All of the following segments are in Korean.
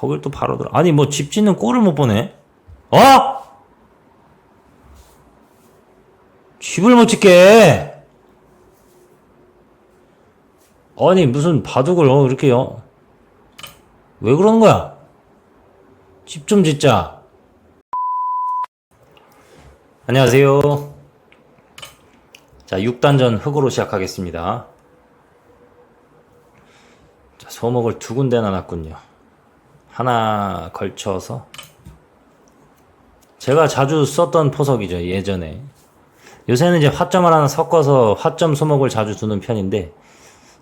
거길 또 바로 들어. 아니 뭐 집 짓는 꼴을 못 보네. 어? 집을 못 짓게. 아니 무슨 바둑을 어 이렇게요? 왜 그러는 거야? 집 좀 짓자. 안녕하세요. 자, 6단전 흙으로 시작하겠습니다. 자, 소목을 두 군데나 놨군요. 하나 걸쳐서. 제가 자주 썼던 포석이죠, 예전에. 요새는 이제 화점을 하나 섞어서 화점 소목을 자주 두는 편인데,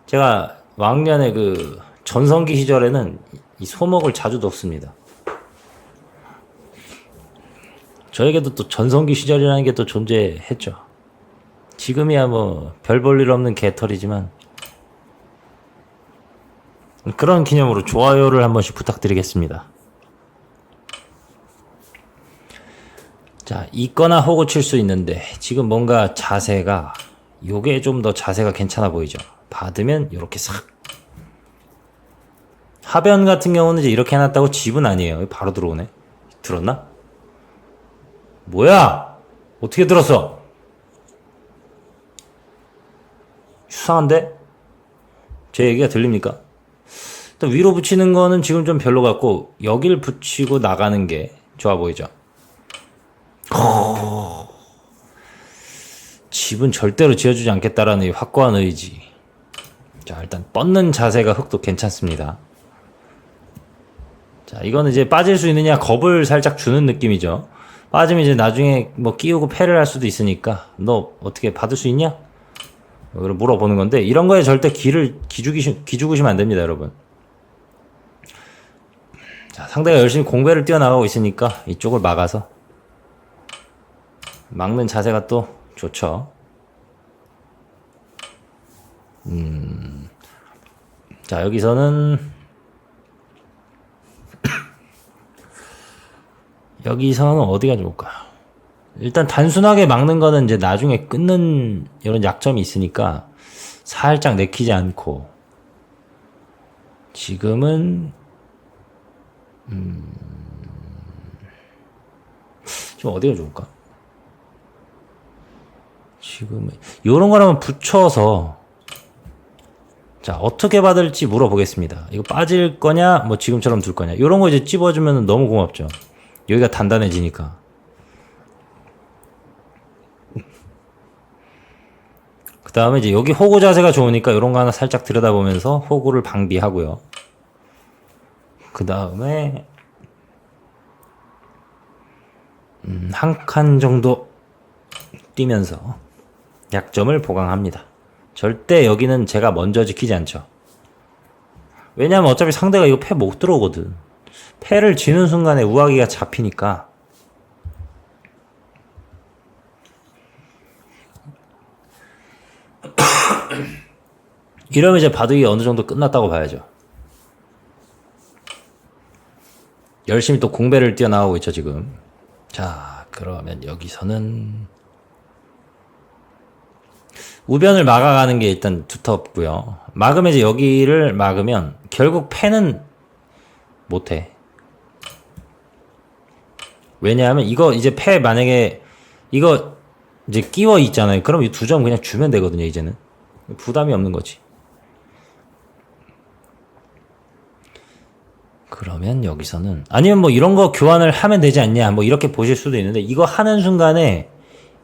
제가 왕년에 그 전성기 시절에는 이 소목을 자주 뒀습니다. 저에게도 또 전성기 시절이라는 게 또 존재했죠. 지금이야 뭐 별 볼 일 없는 개털이지만 그런 기념으로 좋아요를 한 번씩 부탁드리겠습니다. 자, 있거나 호구 칠 수 있는데 지금 뭔가 자세가 요게 좀 더 자세가 괜찮아 보이죠. 받으면 이렇게 싹 하변 같은 경우는 이제 이렇게 해놨다고 집은 아니에요. 바로 들어오네. 들었나? 뭐야? 어떻게 들었어? 수상한데? 제 얘기가 들립니까? 일단 위로 붙이는 거는 지금 좀 별로 같고 여길 붙이고 나가는 게 좋아 보이죠? 어... 집은 절대로 지어주지 않겠다라는 이 확고한 의지. 자, 일단 뻗는 자세가 흙도 괜찮습니다. 자, 이거는 이제 빠질 수 있느냐 겁을 살짝 주는 느낌이죠. 빠지면 이제 나중에 뭐 끼우고 패를 할 수도 있으니까 너 어떻게 받을 수 있냐? 물어보는 건데 이런 거에 절대 기를 기죽이시, 기죽으시면 안 됩니다, 여러분. 자, 상대가 열심히 공배를 뛰어나가고 있으니까 이쪽을 막아서 막는 자세가 또 좋죠. 음. 자, 여기서는 여기서는 어디가 좋을까? 일단 단순하게 막는 거는 이제 나중에 끊는 이런 약점이 있으니까 살짝 내키지 않고 지금은 음, 좀 어디가 좋을까? 지금 이런 거라면 붙여서 자 어떻게 받을지 물어보겠습니다. 이거 빠질 거냐, 뭐 지금처럼 둘 거냐? 이런 거 이제 찝어주면 너무 고맙죠. 여기가 단단해지니까. 그 다음에 이제 여기 호구 자세가 좋으니까 이런 거 하나 살짝 들여다보면서 호구를 방비하고요. 그 다음에 음, 한칸 정도 뛰면서 약점을 보강합니다. 절대 여기는 제가 먼저 지키지 않죠. 왜냐면 어차피 상대가 이거 패 못 들어오거든. 패를 쥐는 순간에 우아기가 잡히니까 이러면 이제 바둑이 어느 정도 끝났다고 봐야죠. 열심히 또 공배를 뛰어나가고 있죠, 지금. 자, 그러면 여기서는 우변을 막아가는 게 일단 두텁고요. 막으면 이제 여기를 막으면 결국 패는 못해. 왜냐하면 이거 이제 패 만약에 이거 이제 끼워 있잖아요. 그럼 이 두 점 그냥 주면 되거든요. 이제는 부담이 없는 거지. 그러면 여기서는 아니면 뭐 이런 거 교환을 하면 되지 않냐 뭐 이렇게 보실 수도 있는데 이거 하는 순간에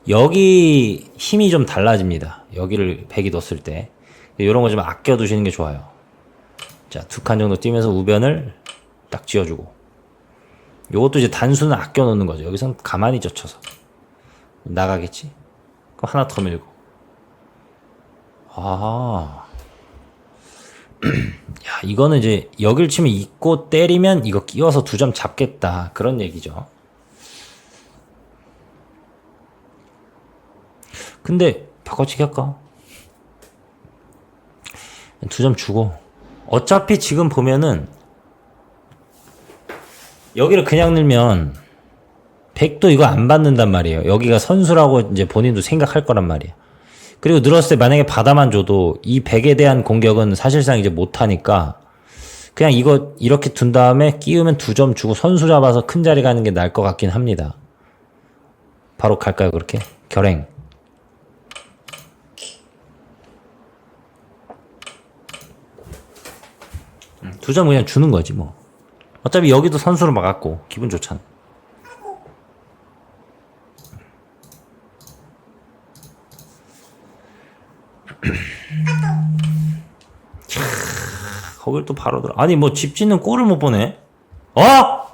여기 힘이 좀 달라집니다. 여기를 백이 뒀을 때 이런 거 좀 아껴 두시는 게 좋아요. 자, 두 칸 정도 뛰면서 우변을 딱 쥐어주고 요것도 이제 단수는 아껴 놓는 거죠. 여기선 가만히 젖혀서 나가겠지? 그럼 하나 더 밀고 아 야, 이거는 이제 여길 치면 있고 때리면 이거 끼워서 두 점 잡겠다. 그런 얘기죠. 근데 바꿔치기 할까? 두 점 주고. 어차피 지금 보면은 여기를 그냥 늘면 100도 이거 안 받는단 말이에요. 여기가 선수라고 이제 본인도 생각할 거란 말이에요. 그리고 늘었을 때 만약에 받아만 줘도 이 100에 대한 공격은 사실상 이제 못하니까 그냥 이거 이렇게 둔 다음에 끼우면 두 점 주고 선수 잡아서 큰 자리 가는 게 나을 것 같긴 합니다. 바로 갈까요, 그렇게? 결행. 두 점 그냥 주는 거지, 뭐. 어차피 여기도 선수로 막았고, 기분 좋잖아. 거길 또 바로 들어. 아니, 뭐 집 짓는 꼴을 못 보네. 어?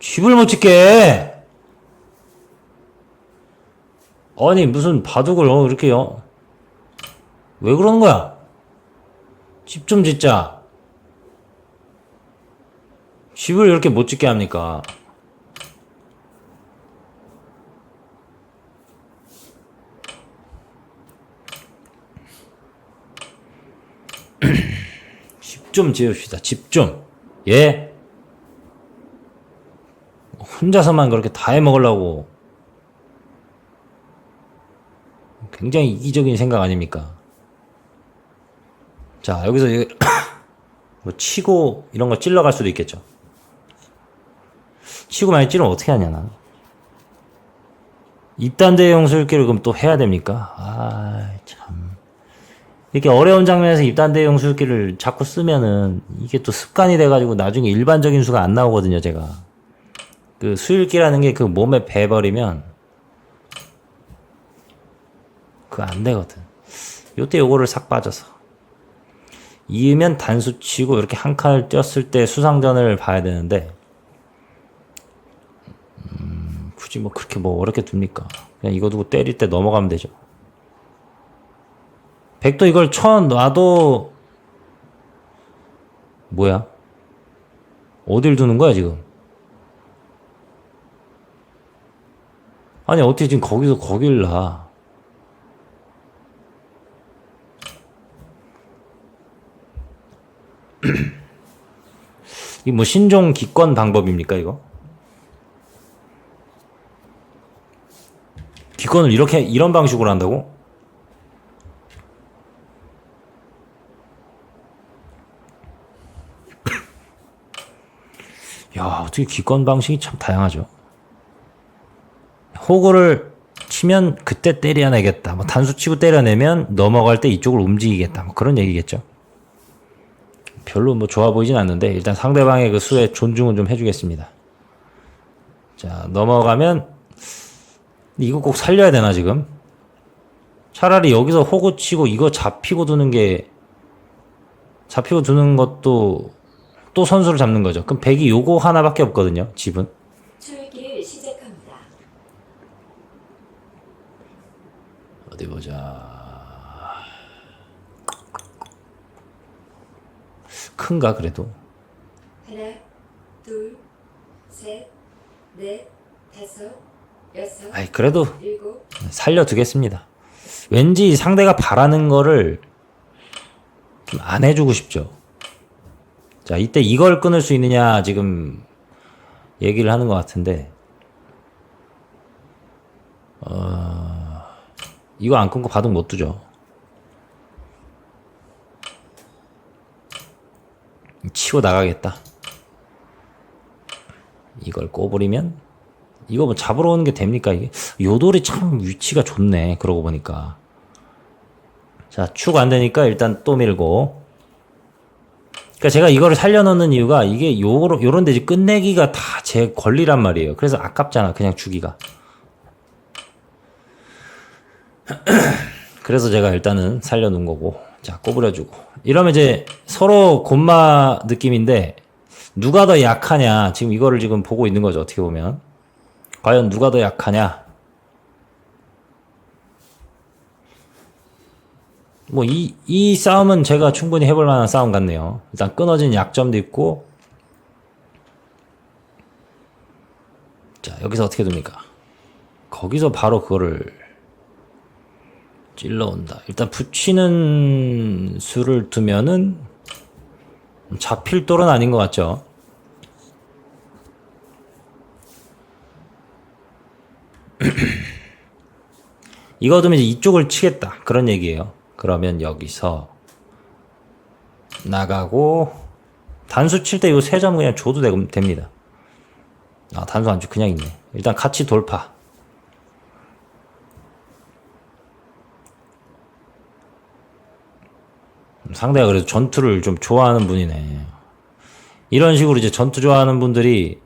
집을 못 짓게. 아니, 무슨 바둑을, 어, 이렇게, 요 왜 그러는 거야? 집 좀 짓자. 집을 이렇게 못 짓게 합니까? 집 좀 지읍시다. 집 좀. 예? 혼자서만 그렇게 다 해먹으려고. 굉장히 이기적인 생각 아닙니까? 자, 여기서 이- 뭐 치고 이런 거 찔러갈 수도 있겠죠. 치고 많이 찌르면 어떻게 하냐, 나. 입단 대용 술기를 그럼 또 해야 됩니까? 아, 참. 이렇게 어려운 장면에서 입단대용 술기를 자꾸 쓰면은 이게 또 습관이 돼가지고 나중에 일반적인 수가 안 나오거든요, 제가. 그 수일기라는 게 그 몸에 배버리면 그거 안 되거든. 요때 요거를 싹 빠져서. 이으면 단수 치고 이렇게 한 칸을 뛰었을 때 수상전을 봐야 되는데, 음, 굳이 뭐 그렇게 뭐 어렵게 둡니까? 그냥 이거 두고 때릴 때 넘어가면 되죠. 백도 이걸 쳐 놔도, 뭐야? 어딜 두는 거야, 지금? 아니, 어떻게 지금 거기서 거길 놔? 이뭐 신종 기권 방법입니까 이거? 기권을 이렇게 이런 방식으로 한다고? 야 어떻게 기권 방식이 참 다양하죠. 호구를 치면 그때 때려내겠다. 뭐 단수 치고 때려내면 넘어갈 때 이쪽을 움직이겠다. 뭐 그런 얘기겠죠. 별로 뭐 좋아 보이진 않는데 일단 상대방의 그 수에 존중은 좀 해주겠습니다. 자 넘어가면 이거 꼭 살려야 되나 지금? 차라리 여기서 호구 치고 이거 잡히고 두는 게 잡히고 두는 것도 또 선수를 잡는 거죠. 그럼 백이 요거 하나밖에 없거든요. 집은. 출기를 시작합니다. 어디 보자. 큰가 그래도. 하나, 둘, 셋, 넷, 다섯, 여섯, 아이 그래도 일곱, 살려두겠습니다. 왠지 상대가 바라는 거를 좀 안 해주고 싶죠. 자, 이때 이걸 끊을 수 있느냐 지금 얘기를 하는 것 같은데, 어, 이거 안 끊고 바둑 못 두죠. 치고 나가겠다. 이걸 꼬부리면 이거 뭐 잡으러 오는 게 됩니까 이게? 요돌이 참 위치가 좋네. 그러고 보니까. 자, 축 안 되니까 일단 또 밀고. 그러니까 제가 이거를 살려놓는 이유가 이게 요로 요런 데지 끝내기가 다 제 권리란 말이에요. 그래서 아깝잖아. 그냥 주기가. 그래서 제가 일단은 살려놓은 거고. 자, 꼬부려주고. 이러면 이제 서로 곤마 느낌인데 누가 더 약하냐. 지금 이거를 지금 보고 있는 거죠. 어떻게 보면. 과연 누가 더 약하냐? 뭐, 이, 이 싸움은 제가 충분히 해볼 만한 싸움 같네요. 일단 끊어진 약점도 있고. 자, 여기서 어떻게 됩니까? 거기서 바로 그거를 찔러온다. 일단 붙이는 수를 두면은 잡힐 돌은 아닌 것 같죠? 이거 두면 이제 이쪽을 치겠다. 그런 얘기예요. 그러면 여기서 나가고 단수 칠 때 이거 세점 그냥 줘도 되, 됩니다. 아 단수 안주 그냥 있네. 일단 같이 돌파. 상대가 그래도 전투를 좀 좋아하는 분이네. 이런 식으로 이제 전투 좋아하는 분들이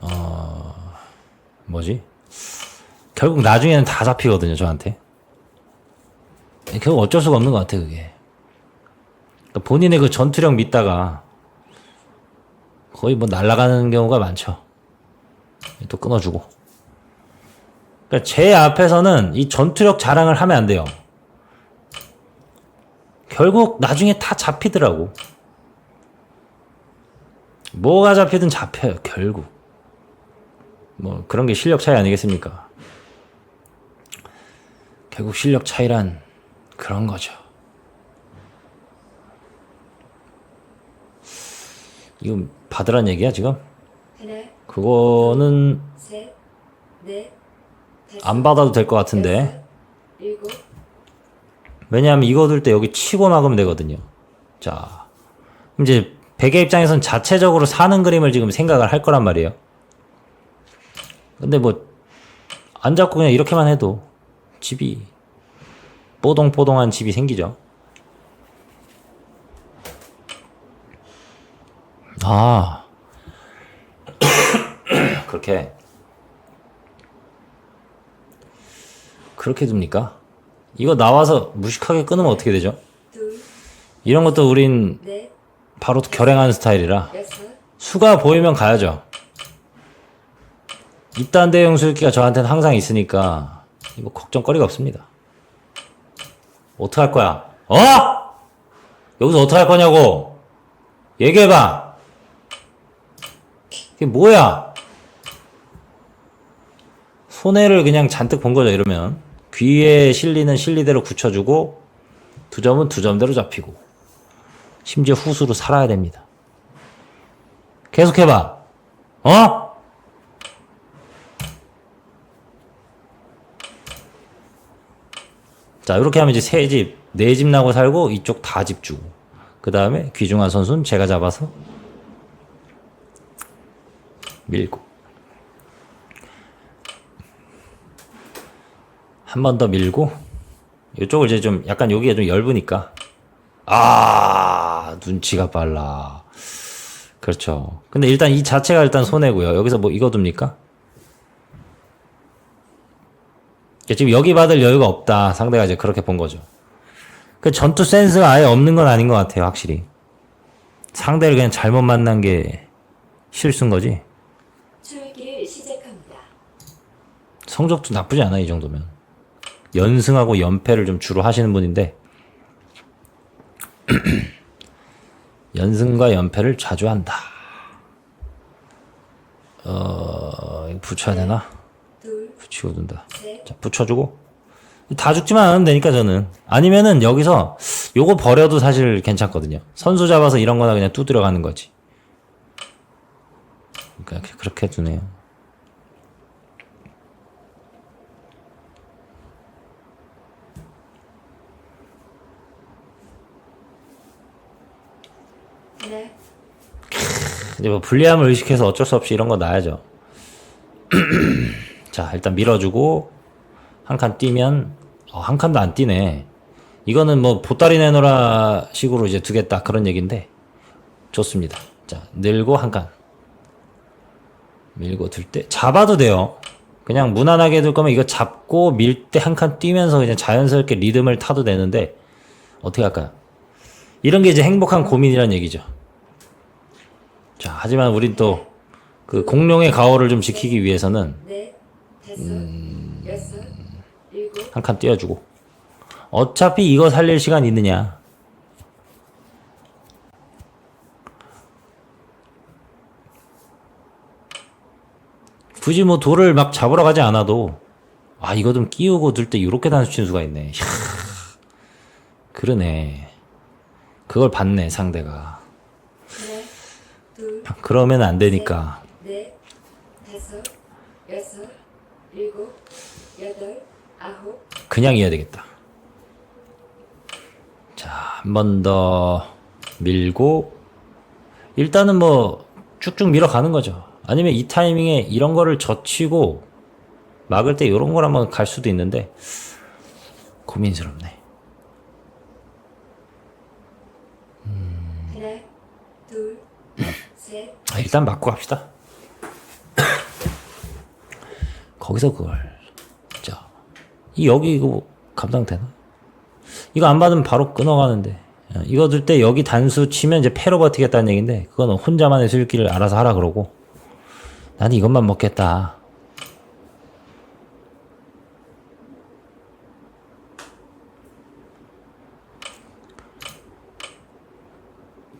어 뭐지? 결국 나중에는 다 잡히거든요 저한테. 결국 어쩔 수가 없는 것 같아 그게. 그러니까 본인의 그 전투력 믿다가 거의 뭐 날아가는 경우가 많죠. 또 끊어주고. 그러니까 제 앞에서는 이 전투력 자랑을 하면 안 돼요. 결국 나중에 다 잡히더라고. 뭐가 잡히든 잡혀요, 결국. 뭐 그런 게 실력 차이 아니겠습니까? 결국 실력 차이란 그런 거죠. 이거 받으란 얘기야, 지금? 하나, 그거는 셋, 넷, 다섯, 안 받아도 될 것 같은데. 여섯, 일곱, 왜냐하면 이거 들때 여기 치고 막으면 되거든요. 자, 그럼 이제 베개 입장에선 자체적으로 사는 그림을 지금 생각을 할 거란 말이에요. 근데 뭐, 안 잡고 그냥 이렇게만 해도 집이, 뽀동뽀동한 집이 생기죠. 아, 그렇게, 그렇게 둡니까? 이거 나와서 무식하게 끊으면 어떻게 되죠? 둘, 이런 것도 우린 넷, 바로 결행하는 스타일이라 여섯, 수가 보이면 가야죠. 이딴 대형 술기가 저한테는 항상 있으니까 이거 걱정거리가 없습니다. 어떡할 거야? 어? 여기서 어떡할 거냐고? 얘기해봐. 이게 뭐야? 손해를 그냥 잔뜩 본 거죠, 이러면. 귀에 실리는 실리대로 굳혀주고, 두 점은 두 점대로 잡히고, 심지어 후수로 살아야 됩니다. 계속해봐. 어? 자, 이렇게 하면 이제 세 집, 네 집 나고 살고, 이쪽 다 집 주고. 그 다음에 귀중한 선수는 제가 잡아서 밀고. 한 번 더 밀고, 이쪽을 이제 좀, 약간 여기가 좀 얇으니까. 아, 눈치가 빨라. 그렇죠. 근데 일단 이 자체가 일단 손해고요. 여기서 뭐 이거 둡니까? 그러니까 지금 여기 받을 여유가 없다. 상대가 이제 그렇게 본 거죠. 그 전투 센스가 아예 없는 건 아닌 것 같아요. 확실히. 상대를 그냥 잘못 만난 게 실수인 거지. 성적도 나쁘지 않아 이 정도면. 연승하고 연패를 좀 주로 하시는 분인데 연승과 연패를 자주 한다. 어, 붙여야 되나? 둘, 붙이고 둔다. 셋, 자, 붙여주고. 다 죽지만 않으면 되니까 저는. 아니면은 여기서 요거 버려도 사실 괜찮거든요. 선수 잡아서 이런 거나 그냥 두드려 가는 거지. 그러니까 그렇게 두네요. 하나, 이제 뭐 불리함을 의식해서 어쩔 수 없이 이런 거 놔야죠. 자, 일단 밀어주고 한 칸 뛰면 어, 한 칸도 안 뛰네. 이거는 뭐 보따리 내놓으라 식으로 이제 두겠다 그런 얘기인데 좋습니다. 자, 늘고 한 칸. 밀고 들 때 잡아도 돼요. 그냥 무난하게 둘 거면 이거 잡고 밀 때 한 칸 뛰면서 그냥 자연스럽게 리듬을 타도 되는데 어떻게 할까요? 이런 게 이제 행복한 고민이란 얘기죠. 자, 하지만 우린 또 그 공룡의 가오를 좀 지키기 위해서는 넷, 일곱, 한칸 띄워주고. 어차피 이거 살릴 시간 있느냐. 굳이 뭐 돌을 막 잡으러 가지 않아도, 아, 이거 좀 끼우고 들 때 이렇게 단수 친 수가 있네. 이야, 그러네. 그걸 봤네, 상대가. 둘, 그러면 안 되니까. 넷, 다섯, 여섯, 일곱, 그냥 이어야 되겠다. 자, 한 번 더 밀고 일단은 뭐 쭉쭉 밀어가는 거죠. 아니면 이 타이밍에 이런 거를 젖히고 막을 때 이런 걸 한번 갈 수도 있는데 고민스럽네. 셋, 아, 일단 맞고 갑시다. 거기서 그걸 자, 이 여기 이거 감당되나? 이거 안 받으면 바로 끊어가는데 어, 이거 들 때 여기 단수 치면 이제 패로 버티겠다는 얘긴데 그거는 혼자만의 술길을 알아서 하라 그러고 나는 이것만 먹겠다.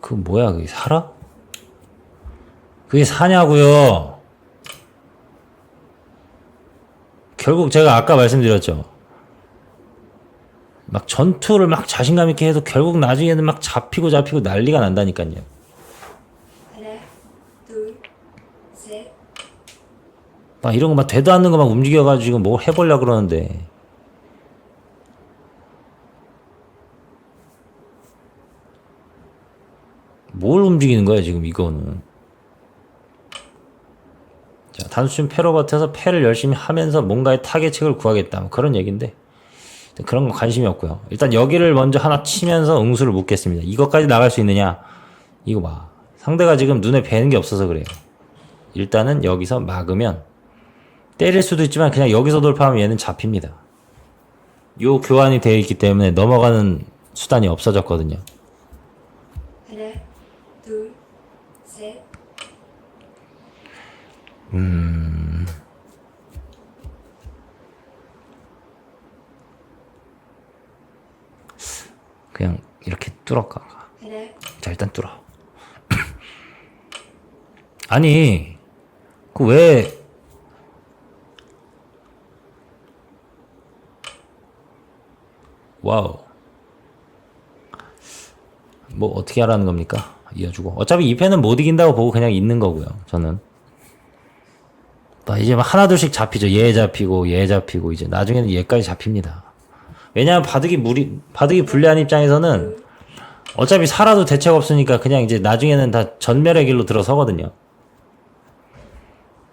그 뭐야 그게 살아? 그게 사냐고요? 결국 제가 아까 말씀드렸죠. 막 전투를 막 자신감 있게 해도 결국 나중에는 막 잡히고 잡히고 난리가 난다니까요. 하나, 둘, 셋, 막 이런 거 막 되도 않는 거 막 움직여가지고 뭐 해보려 그러는데. 뭘 움직이는 거야 지금 이거는. 자 단순 패로버트에서 패를 열심히 하면서 뭔가의 타겟책을 구하겠다 뭐 그런 얘기인데 그런 거 관심이 없고요. 일단 여기를 먼저 하나 치면서 응수를 묻겠습니다. 이것까지 나갈 수 있느냐? 이거 봐. 상대가 지금 눈에 뵈는 게 없어서 그래요. 일단은 여기서 막으면 때릴 수도 있지만 그냥 여기서 돌파하면 얘는 잡힙니다. 요 교환이 되어 있기 때문에 넘어가는 수단이 없어졌거든요. 하나, 둘, 셋, 그냥 이렇게 뚫어가. 하나, 자 일단 뚫어. 아니 그 왜 와우 뭐 어떻게 하라는 겁니까? 이어주고 어차피 이 패는 못 이긴다고 보고 그냥 있는 거고요. 저는 나 이제 막 하나둘씩 잡히죠. 얘 잡히고 얘 잡히고 이제 나중에는 얘까지 잡힙니다. 왜냐하면 바둑이 무리 바둑이 불리한 입장에서는 어차피 살아도 대책 없으니까 그냥 이제 나중에는 다 전멸의 길로 들어서거든요.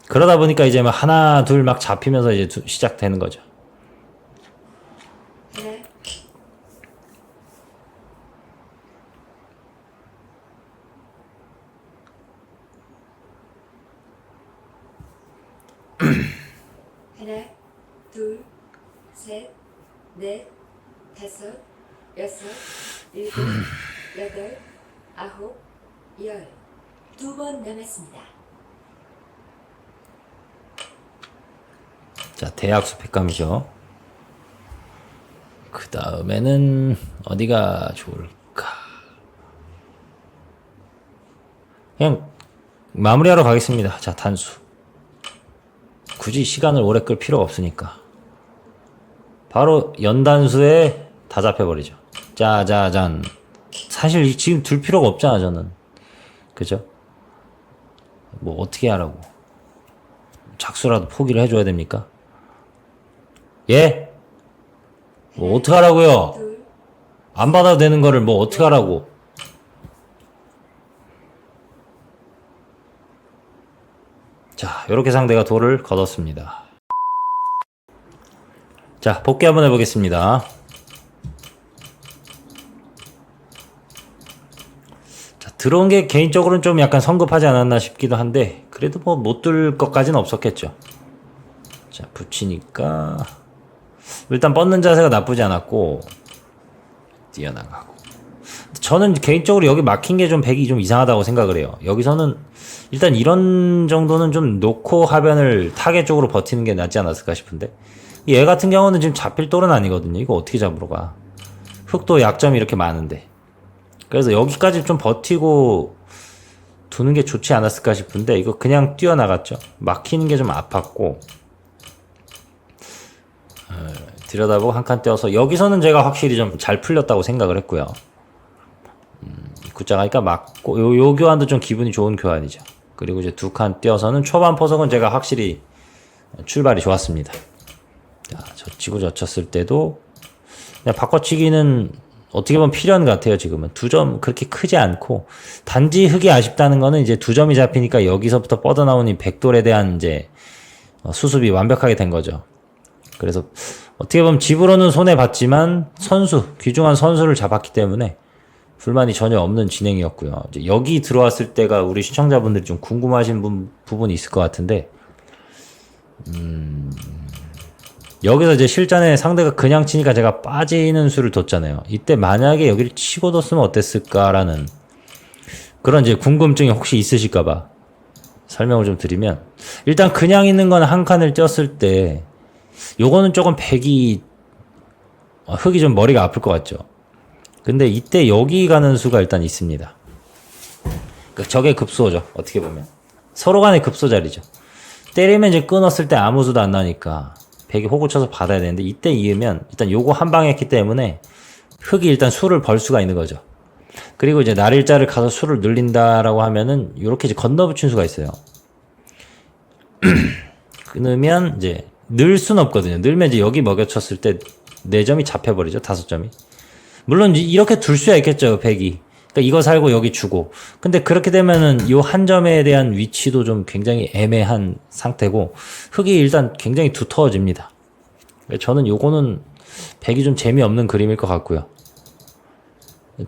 그러다 보니까 이제 막 하나 둘 막 잡히면서 이제 두- 시작되는 거죠. 하나, 하나, 둘, 셋, 넷, 다섯, 여섯, 일곱, 여덟, 아홉, 열. 두 번 남았습니다. 자, 대학 수 팩감이죠. 그 다음에는 어디가 좋을까? 그냥 마무리하러 가겠습니다. 자, 단수. 굳이 시간을 오래 끌 필요가 없으니까. 바로 연단수에 다 잡혀버리죠. 짜자잔. 사실 지금 둘 필요가 없잖아, 저는. 그죠? 뭐, 어떻게 하라고. 작수라도 포기를 해줘야 됩니까? 예? 뭐 어떡하라고요? 둘, 안 받아도 되는 거를 뭐 어떡하라고? 자, 이렇게 상대가 돌을 걷었습니다. 자, 복귀 한번 해보겠습니다. 자, 들어온 게 개인적으로는 좀 약간 성급하지 않았나 싶기도 한데, 그래도 뭐 못 들 것까지는 없었겠죠. 자, 붙이니까. 일단 뻗는 자세가 나쁘지 않았고, 뛰어나가고. 저는 개인적으로 여기 막힌 게 좀 백이 좀 이상하다고 생각을 해요. 여기서는 일단 이런 정도는 좀 놓고 하변을 타겟 쪽으로 버티는 게 낫지 않았을까 싶은데 얘 같은 경우는 지금 잡힐 돌은 아니거든요. 이거 어떻게 잡으러 가? 흑도 약점이 이렇게 많은데 그래서 여기까지 좀 버티고 두는 게 좋지 않았을까 싶은데 이거 그냥 뛰어나갔죠. 막히는 게 좀 아팠고 어, 들여다보고 한 칸 떼어서 여기서는 제가 확실히 좀 잘 풀렸다고 생각을 했고요. 굿자 가니까 맞고 요, 요 교환도 좀 기분이 좋은 교환이죠. 그리고 이제 두칸 띄어서는 초반 포석은 제가 확실히 출발이 좋았습니다. 자, 젖히고 젖혔을 때도 그냥 바꿔치기는 어떻게 보면 필요한 것 같아요, 지금은. 두 점 그렇게 크지 않고, 단지 흙이 아쉽다는 거는 이제 두 점이 잡히니까 여기서부터 뻗어나온 이 백돌에 대한 이제 어, 수습이 완벽하게 된 거죠. 그래서 어떻게 보면 집으로는 손해 봤지만 선수, 귀중한 선수를 잡았기 때문에 불만이 전혀 없는 진행이었고요. 여기 들어왔을 때가 우리 시청자분들이 좀 궁금하신 분- 부분이 있을 것 같은데, 음, 여기서 이제 실전에 상대가 그냥 치니까 제가 빠지는 수를 뒀잖아요. 이때 만약에 여기를 치고 뒀으면 어땠을까라는 그런 이제 궁금증이 혹시 있으실까봐 설명을 좀 드리면, 일단 그냥 있는 건 한 칸을 쪘을 때, 요거는 조금 백이, 어, 흙이 좀 머리가 아플 것 같죠. 근데 이때 여기 가는 수가 일단 있습니다. 그 저게 급소죠. 어떻게 보면 서로 간의 급소 자리죠. 때리면 이제 끊었을 때 아무 수도 안 나니까 백이 호구 쳐서 받아야 되는데 이때 이으면 일단 요거 한 방에 했기 때문에 흙이 일단 수를 벌 수가 있는 거죠. 그리고 이제 날일자를 가서 수를 늘린다라고 하면은 이렇게 이제 건너붙인 수가 있어요. 끊으면 이제 늘 수는 없거든요. 늘면 이제 여기 먹여쳤을 때 4점이 잡혀버리죠. 5점이. 물론 이- 이렇게 둘 수야 있겠죠, 100이. 그러니까 이거 살고 여기 주고. 근데 그렇게 되면은 요 한 점에 대한 위치도 좀 굉장히 애매한 상태고 흙이 일단 굉장히 두터워집니다. 그러니까 저는 요거는 100이 좀 재미없는 그림일 것 같고요.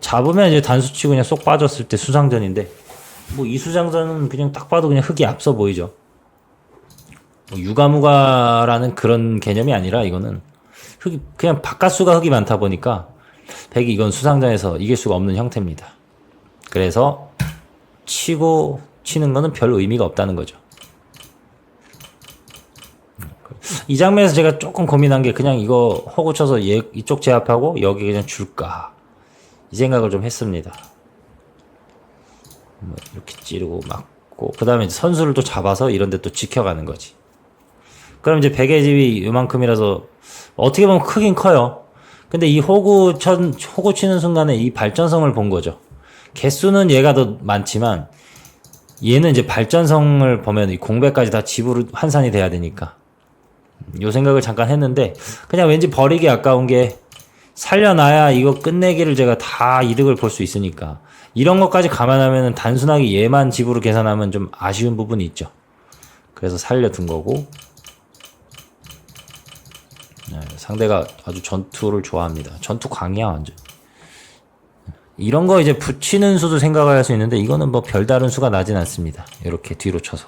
잡으면 이제 단수 치고 그냥 쏙 빠졌을 때 수상전인데 뭐 이 수상전은 그냥 딱 봐도 그냥 흙이 앞서 보이죠. 뭐 유가무가라는 그런 개념이 아니라 이거는 흙이 그냥 바깥수가 흙이 많다 보니까 백이 이건 수상전에서 이길 수가 없는 형태입니다. 그래서 치고 치는 거는 별 의미가 없다는 거죠. 이 장면에서 제가 조금 고민한 게 그냥 이거 허구 쳐서 얘 이쪽 제압하고 여기 그냥 줄까 이 생각을 좀 했습니다. 뭐 이렇게 찌르고 막고 그 다음에 선수를 또 잡아서 이런데 또 지켜가는 거지. 그럼 이제 백의 집이 요만큼이라서 어떻게 보면 크긴 커요. 근데 이 호구 천 호구 치는 순간에 이 발전성을 본 거죠. 개수는 얘가 더 많지만 얘는 이제 발전성을 보면 이 공백까지 다 집으로 환산이 돼야 되니까 요 생각을 잠깐 했는데 그냥 왠지 버리기 아까운 게 살려놔야 이거 끝내기를 제가 다 이득을 볼 수 있으니까 이런 것까지 감안하면 단순하게 얘만 집으로 계산하면 좀 아쉬운 부분이 있죠. 그래서 살려둔 거고 네, 상대가 아주 전투를 좋아합니다. 전투 강이야 완전. 이런 거 이제 붙이는 수도 생각을 할 수 있는데 이거는 뭐 별다른 수가 나진 않습니다. 이렇게 뒤로 쳐서.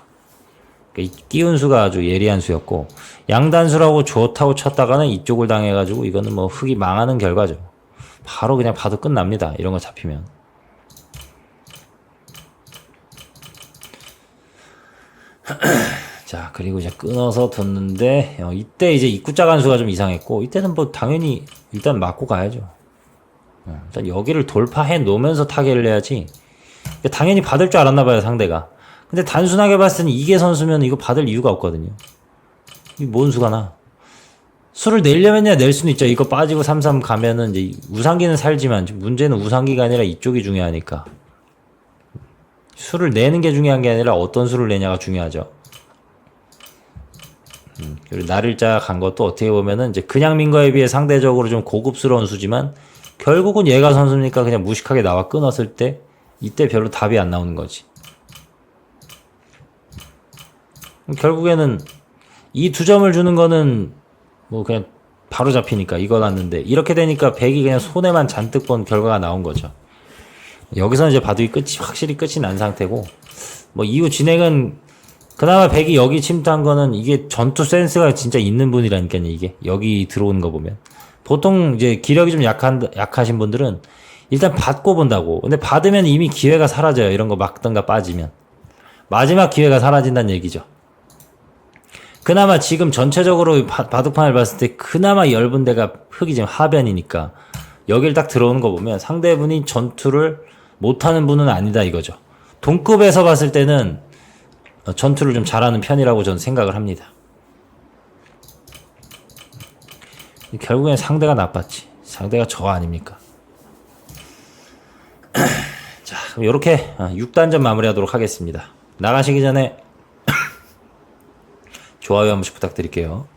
그러니까 이 끼운 수가 아주 예리한 수였고 양단수라고 좋다고 쳤다가는 이쪽을 당해가지고 이거는 뭐 흙이 망하는 결과죠. 바로 그냥 봐도 끝납니다. 이런 거 잡히면. 자 그리고 이제 끊어서 뒀는데 어, 이때 이제 입구자 간수가 좀 이상했고 이때는 뭐 당연히 일단 맞고 가야죠. 어, 일단 여기를 돌파해 놓으면서 타겟을 내야지. 그러니까 당연히 받을 줄 알았나 봐요 상대가. 근데 단순하게 봤을 때는 이게 선수면 이거 받을 이유가 없거든요. 이뭔 수가 나? 수를 내려면야 낼 수는 있죠. 이거 빠지고 3-3 가면은 이제 우상기는 살지만 문제는 우상기가 아니라 이쪽이 중요하니까. 수를 내는 게 중요한 게 아니라 어떤 수를 내냐가 중요하죠. 음, 그리고 날일자 간 것도 어떻게 보면은 이제 그냥 민 거에 비해 상대적으로 좀 고급스러운 수지만 결국은 얘가 선수니까 그냥 무식하게 나와 끊었을 때 이때 별로 답이 안 나오는 거지. 결국에는 이 두 점을 주는 거는 뭐 그냥 바로 잡히니까 이거 났는데 이렇게 되니까 백이 그냥 손해만 잔뜩 본 결과가 나온 거죠. 여기서 이제 바둑이 끝이 확실히 끝이 난 상태고 뭐 이후 진행은 그나마 백이 여기 침투한 거는 이게 전투 센스가 진짜 있는 분이라니까요 이게 여기 들어오는 거 보면 보통 이제 기력이 좀 약한 약하신 분들은 일단 받고 본다고 근데 받으면 이미 기회가 사라져요 이런 거 막던가 빠지면 마지막 기회가 사라진다는 얘기죠. 그나마 지금 전체적으로 바, 바둑판을 봤을 때 그나마 얇은 데가 흙이 지금 하변이니까 여길 딱 들어오는 거 보면 상대분이 전투를 못하는 분은 아니다 이거죠. 동급에서 봤을 때는 어, 전투를 좀 잘하는 편이라고 저는 생각을 합니다. 결국엔 상대가 나빴지. 상대가 저 아닙니까? 자, 그럼 이렇게 6단전 마무리하도록 하겠습니다. 나가시기 전에 좋아요 한 번씩 부탁드릴게요.